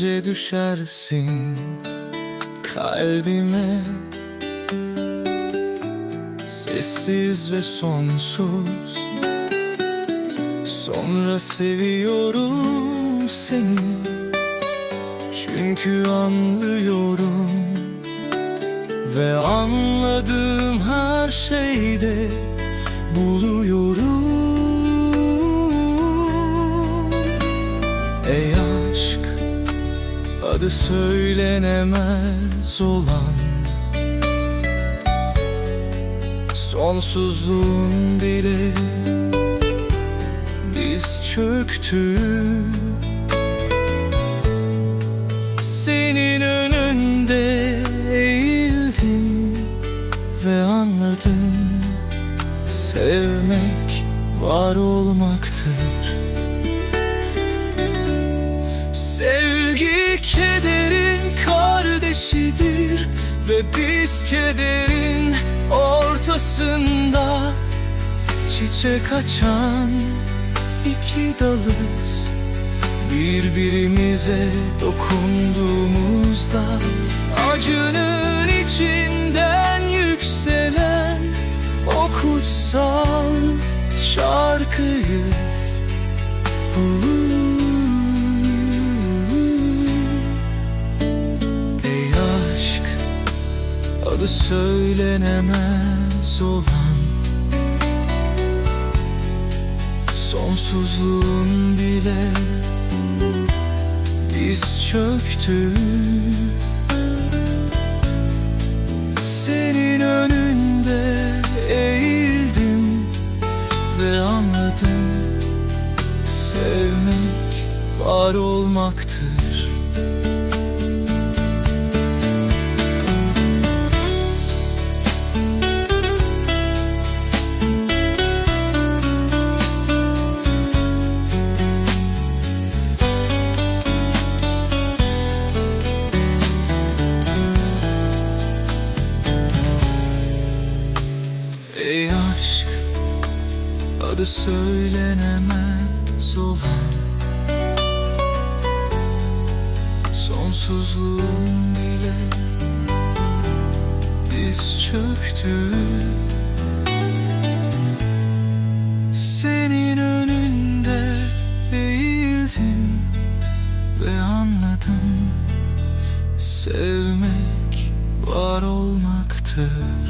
Gelince düşersin kalbime. Sessiz ve sonsuz Sonra seviyorum seni. Çünkü anlıyorum Ve anladığım her şeyde buluyorum. Aşk adı söylenemez olan Sonsuzluğun bile diz çöktü Senin önünde eğildim ve anladım Sevmek var olmaktır Ve biz kederin ortasında Çiçek açan iki dalız. Birbirimize dokunduğumuzda Acının içinden adı söylenemez olan Sonsuzluğun bile diz çöktü. Senin önünde eğildim ve anladım Sevmek var olmaktır adı söylenemez olan Sonsuzluğun bile diz çöktü. Senin önünde eğildim ve anladım Sevmek var olmaktır